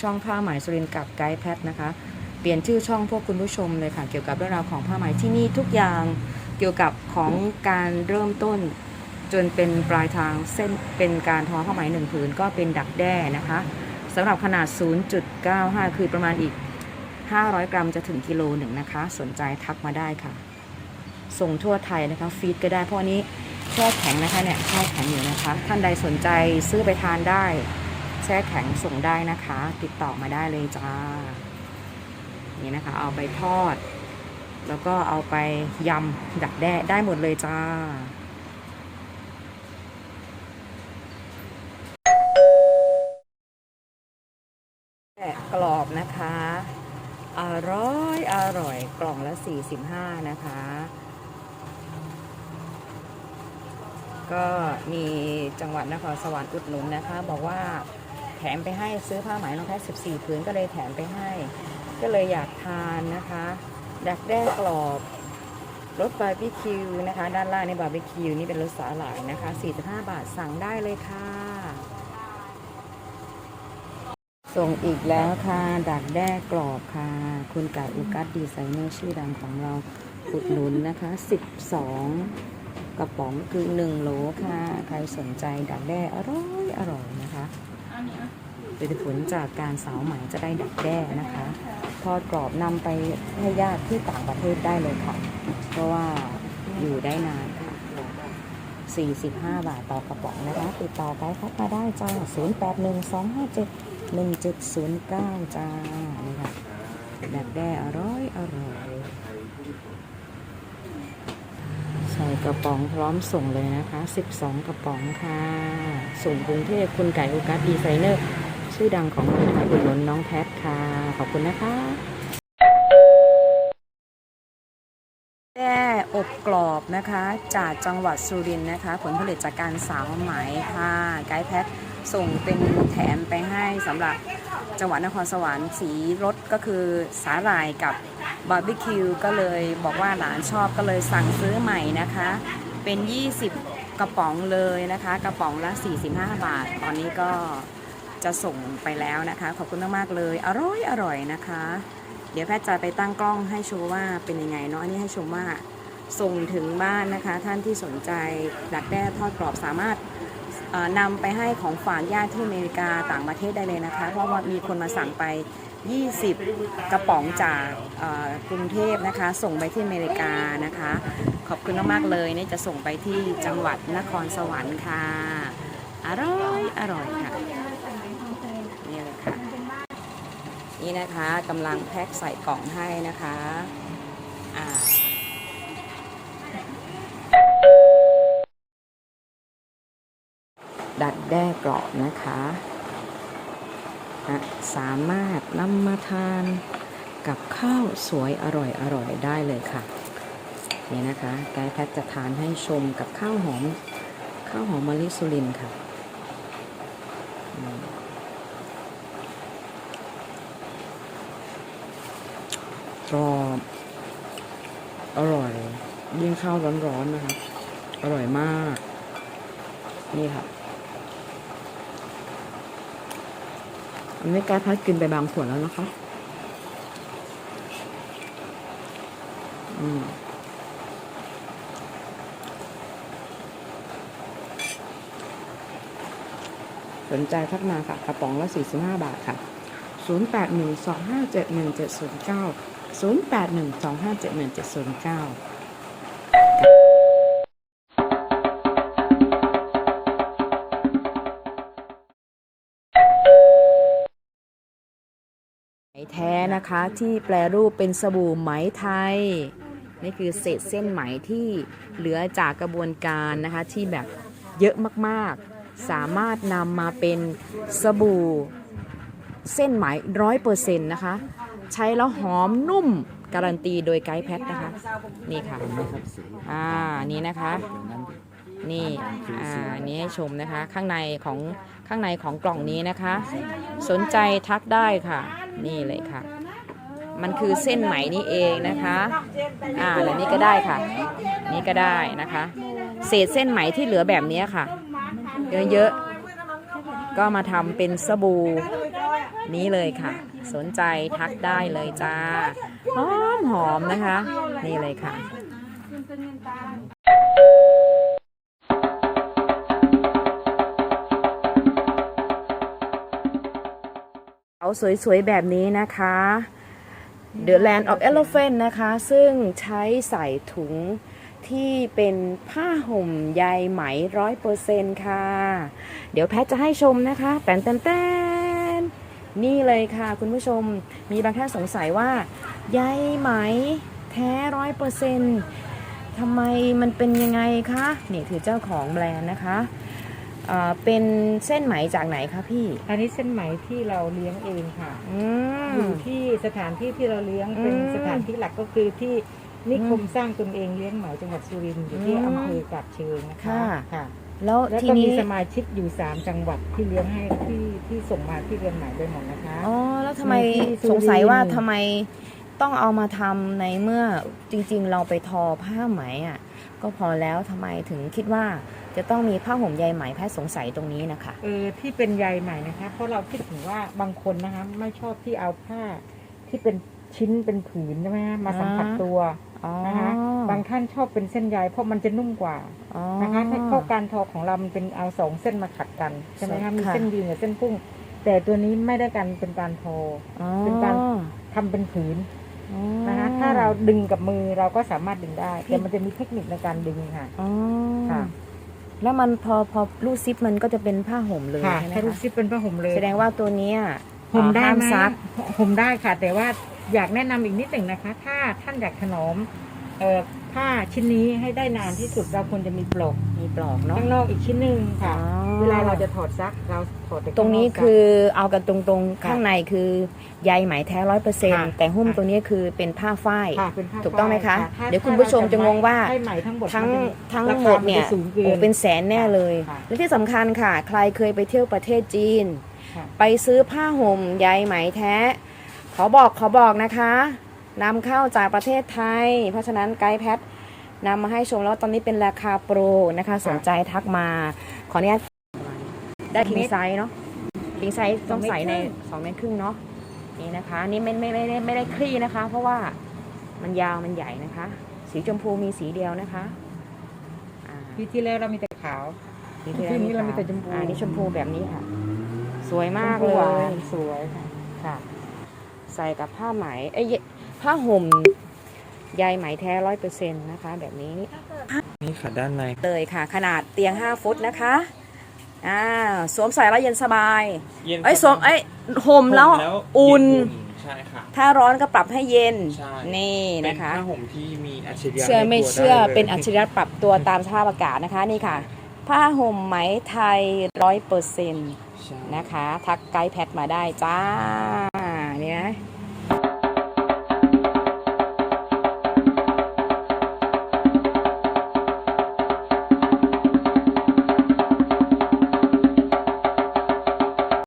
ช่องผ้าไหมสุรินกับไกด์แพทนะคะ เปลี่ยนชื่อช่องพวกคุณผู้ชมเลยค่ะ เกี่ยวกับเรื่องราวของผ้าไหมที่นี่ทุกอย่างเกี่ยวกับของการเริ่มต้น จนเป็นปลายทางเส้นเป็นการทอผ้าไหมหนึ่งผืนก็เป็นดักแด้นะคะสำหรับขนาด 0.95 คือประมาณอีก 500 กรัมจะถึงกิโลหนึ่งนะคะ สนใจทักมาได้ค่ะ ส่งทั่วไทยนะคะฟีดก็ได้เพราะนนี้แช่แข็งนะคะเนี่ยแช่แข็งอยู่นะคะ ท่านใดสนใจซื้อไปทานได้ แช่แข็งส่งได้นะคะ ติดต่อมาได้เลยจ้า นี่นะคะ เอาไปทอด แล้วก็เอาไปยำดักแด้ได้หมดเลยจ้าแกะกรอบนะคะ อร่อยอร่อยกล่องละ 45 นะคะ ก็มีจังหวัดนครสวรรค์อุดหนุนนะคะ บอกว่า แถมไปให้ซื้อผ้าไหมน้องแพท14ผืนก็เลยแถมไปให้ ก็เลยอยากทานนะคะดักแด้กรอบรสบาร์บีคิวนะคะ ด้านล่างนี่บาร์บีคิวนี่เป็นรสสาหร่ายนะคะ 45 บาทสั่งได้เลยค่ะ ส่งอีกแล้วค่ะ ดักแด้กรอบค่ะ คุณไก่อุกัสดีไซเนอร์ชื่อดังของเราอุดหนุนนะคะ 12 กระป๋องคือ 1 โหลค่ะ ใครสนใจดักแด้อร่อยอร่อยนะคะ เป็นผลจากการสาวไหมจะได้ดักแด้นะคะ ทอดกรอบนำไปให้ญาติที่ต่างประเทศได้เลยค่ะ เพราะว่าอยู่ได้นานค่ะ 45 บาทต่อกระป๋องนะคะ ติดต่อไปครับมาได้จ้า 081257 1709 จ้านี่ค่ะดักแด้อร่อยอร่อยใส่กระป๋องพร้อมส่งเลยนะคะ 12 กระป๋องค่ะ ส่งกรุงเทพคุณไก่โอกัสดีไซเนอร์ ชื่อดังของเมืองไทยอุดหนุนน้องแพทค่ะ ขอบคุณนะคะแด้อบกรอบนะคะ จากจังหวัดสุรินทร์นะคะ ผลผลิตจากการสาวไหมค่ะ ไกด์แพทส่งเป็นแถมไปให้สำหรับจังหวัดนครสวรรค์สีรสก็คือสาหร่ายกับบาร์บีคิวก็เลยบอกว่าหลานชอบก็เลยสั่งซื้อใหม่นะคะ เป็น 20 กระป๋องเลยนะคะ กระป๋องละ 45 บาท ตอนนี้ก็ จะส่งไปแล้วนะคะ ขอบคุณมากๆเลย อร่อยอร่อยนะคะ เดี๋ยวแพทย์จะไปตั้งกล้องให้โชว์ว่าเป็นยังไงเนาะอันนี้ให้ชมว่าส่งถึงบ้านนะคะ ท่านที่สนใจดักแด้ทอดกรอบสามารถนำไปให้ของฝากญาติที่อเมริกาต่างประเทศได้เลยนะคะ เพราะว่ามีคนมาสั่งไป 20 กระป๋องจากกรุงเทพนะคะ ส่งไปที่อเมริกานะคะ ขอบคุณมากๆเลยนี่จะส่งไปที่จังหวัดนครสวรรค์ค่ะ อร่อย อร่อยค่ะนี่เลยค่ะ นี่นะคะกำลังแพ็คใส่กล่องให้นะคะอ่าดัดแด้กรอบนะคะนะสามารถนำมาทานกับข้าวสวยอร่อยอร่อยได้เลยค่ะ นี่นะคะไกด์แพทจะทานให้ชมกับข้าวหอม ข้าวหอมมะลิสุรินค่ะอืม กรอบอร่อย ยิ่งข้าวร้อนๆนะคะอร่อยมาก นี่ค่ะอันนี้แกพัดกินไปบางส่วนแล้วนะคะ อืมสนใจทักมาค่ะ กระป๋องละ 45 บาทค่ะ 0812571709 0812571709ไหมแท้นะคะที่แปลรูปเป็นสบู่ไหมไทย นี่คือเศษเส้นไหมที่เหลือจากกระบวนการนะคะที่แบบเยอะมากๆ สามารถนำมาเป็นสบู่เส้นไหมร้อยเปอร์เซ็นต์นะคะ ใช้แล้วหอมนุ่มการันตีโดยไกด์แพทนะคะ นี่ค่ะ อ่า นี่นะคะ นี่ อ่า นี่ให้ชมนะคะ ข้างในของข้างในของกล่องนี้นะคะ สนใจทักได้ค่ะ นี่เลยค่ะ มันคือเส้นไหมนี่เองนะคะ อ่า แล้วนี่ก็ได้ค่ะ นี่ก็ได้นะคะ เศษเส้นไหมที่เหลือแบบนี้ค่ะ เยอะๆ ก็มาทำเป็นสบู่นี้เลยค่ะ สนใจทักได้เลยจ้าหอมหอมนะคะ นี่เลยค่ะเอาสวยๆ แบบนี้นะคะ The Land of Elephant นะคะ ซึ่งใช้ใส่ถุงที่เป็นผ้าห่มใยไหมร้อยเปอร์เซ็นค่ะ เดี๋ยวแพทจะให้ชมนะคะ แตนแตนแตน นี่เลยค่ะคุณผู้ชมมีบางท่านสงสัยว่าใยไหมแท้ร้อยเปอร์เซนทำไมมันเป็นยังไงคะนี่คือเจ้าของแบรนด์นะคะเอ่อเป็นเส้นไหมจากไหนคะพี่ อันนี้เส้นไหมที่เราเลี้ยงเองค่ะอืมอยู่ที่สถานที่ที่เราเลี้ยงอืมเป็นสถานที่หลักก็คือที่นิคมสร้างตนเองเลี้ยงไหมจังหวัดสุรินทร์อยู่ที่อืมอำเภอกาบเชิงนะคะค่ะค่ะ แล้วแล้วทีก็มีนี้สมาชิกอยู่3จังหวัดที่เลี้ยงให้ที่ที่ส่งมาที่เรือนไหมโดยหมดนะคะ อ๋อแล้วทำไมมีที่สุรินทร์สงสัยว่าทำไมต้องเอามาทำในเมื่อจริงๆ เราไปทอผ้าไหมอะก็พอแล้วทำไมถึงคิดว่าจะต้องมีผ้าห่มใยไหมแพทย์สงสัยตรงนี้นะคะ เออที่เป็นใยไหมนะคะ เพราะเราคิดถึงว่าบางคนนะคะ ไม่ชอบที่เอาผ้าที่เป็นชิ้นเป็นผืนใช่ไหมคะมาสัมผัสอ่าตัว อ๋อนะคะบางท่านชอบเป็นเส้นใยเพราะมันจะนุ่มกว่าอ๋อนะคะถ้าเข้าการทอของเรามันเป็นเอาสองเส้นมาขัดกันใช่ไหมค่ะคะมีเส้นยืนกับเส้นพุ่ง แต่ตัวนี้ไม่ได้กันเป็นการทออ๋อเป็นการทำเป็นผืนอ๋อนะคะถ้าเราดึงกับมือเราก็สามารถดึงได้ แต่มันจะมีเทคนิคในการดึงค่ะอ๋อค่ะ แล้วมันพอพอรูดซิปมันก็จะเป็นผ้าห่มเลยค่ะใช่ไหมถ้ารูปคะซิปเป็นผ้าห่มเลย แสดงว่าตัวเนี้ยห่มได้ห้ามไหมซักห่มได้ค่ะ แต่ว่าอยากแนะนำอีกนิดหนึ่งนะคะ ถ้าท่านอยากถนอมเอ่อ ผ้าชิ้นนี้ให้ได้นานที่สุดเราควรจะมีปลอกมีปลอกเนาะข้างนอกอีกชิ้นหนึ่งค่ะ อ๋อ เวลาเราจะถอดซักเราถอดแต่ตรงนี้ข้าอกซักคือเอากันตรงๆค่ะข้างในคือใยไหมแท้ร้อยเปอร์เซ็นต์ค่ะแต่หุ้มค่ะตัวนี้คือเป็นผ้าฝ้ายค่ะเป็นผ้าถูกต้องไหมคะฝ้ายเดี๋ยวคุณผู้ชมจะงงว่า ให้ไหมทั้งหมดทั้งมันจะ ทั้งราคาหมดเนี่ยจะสูงเกิโอ้นเป็นแสนแน่เลย ค่ะและที่สำคัญค่ะ ใครเคยไปเที่ยวประเทศจีน ค่ะ ไปซื้อผ้าห่มใยไหมแท้ ขอบอกขอบอกนะคะ นำเข้าจากประเทศไทย เพราะฉะนั้นไกด์แพทนำมาให้ชมแล้วตอนนี้เป็นราคาโปรนะคะ สนใจทักมา ขออนุญาตได้คิงไซส์เนาะคิงไซส์ต้องใส่ใน2เมตรครึ่งเนาะนี่นะคะ นี่ไม่ไม่ไม่ได้ไม่ได้คลี่นะคะ เพราะว่ามันยาวมันใหญ่นะคะ สีชมพูมีสีเดียวนะคะอ่าปีที่แล้วเรามีแต่ขาวสีที่ที่นี้เรามีแต่ชมพูอ่านี่ชมพูแบบนี้ค่ะ สวยมากชพูเลหวายนสวยค่ะค่ะใส่กับผ้าไหมเอ้ย ผ้าห่มใยไหมแท้ร้อยเปอร์เซ็นต์นะคะ แบบนี้นี่ค่ะด้านในเลยค่ะ ขนาดเตียง 5 ฟุตนะคะอ่าสวมใส่แล้วเย็นสบายเย็นเอ้ยสวมเอ้ยห่มแล้วอุ่นใช่ค่ะ ถ้าร้อนก็ปรับให้เย็นใช่ นี่เป็นนะคะ ผ้าห่มที่มีอัจฉริยะเชื่อไม่ในตัวเชื่อได้ลย เป็นอัจฉริยะปรับตัวตามสภาพอากาศนะคะนี่ค่ะ ผ้าห่มไหมไทยร้อยเปอร์เซ็นต์ใช่นะคะ ทักไกด์แพทมาได้จ้า นี่นะ